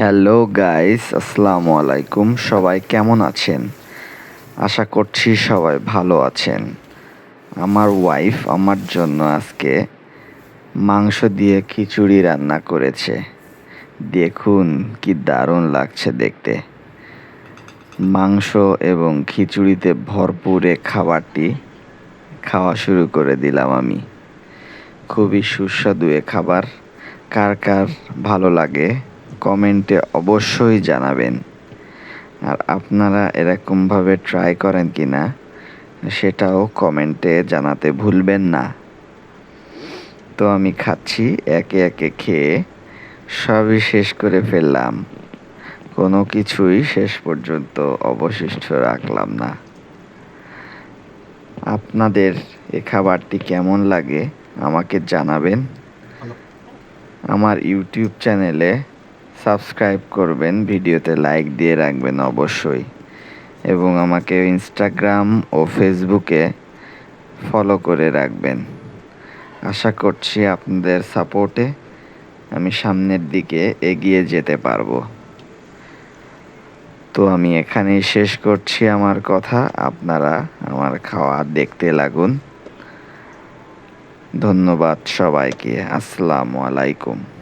Hello guys আসসালামু আলাইকুম সবাই কেমন আছেন? আশা করছি সবাই ভালো আছেন। আমার ওয়াইফ আমার জন্য আজকে মাংস দিয়ে খিচুড়ি রান্না করেছে। দেখুন কি দারুণ লাগছে দেখতে। মাংস এবং খিচুড়িতে ভরপুরে খাবারটি খাওয়া শুরু করে দিলাম আমি। খুবই সুস্বাদু এ খাবার। কার কার ভালো লাগে? কমেন্টে অবশ্যই জানাবেন। আর আপনারা এরকমভাবে ট্রাই করেন কি না সেটাও কমেন্টে জানাতে ভুলবেন না। তো আমি খাচ্ছি একে একে খেয়ে সবই শেষ করে ফেললাম। কোনো কিছুই শেষ পর্যন্ত অবশিষ্ট রাখলাম না। আপনাদের এ খাবারটি কেমন লাগে আমাকে জানাবেন। আমার ইউটিউব চ্যানেলে সাবস্ক্রাইব করবেন, ভিডিওতে লাইক দিয়ে রাখবেন অবশ্যই। এবং আমাকে ইনস্টাগ্রাম ও ফেসবুকে ফলো করে রাখবেন। আশা করছি আপনাদের সাপোর্টে আমি সামনের দিকে এগিয়ে যেতে পারব। তো আমি এখানেই শেষ করছি আমার কথা। আপনারা আমার খাওয়া দেখতে লাগুন। ধন্যবাদ সবাইকে। আসসালামু আলাইকুম।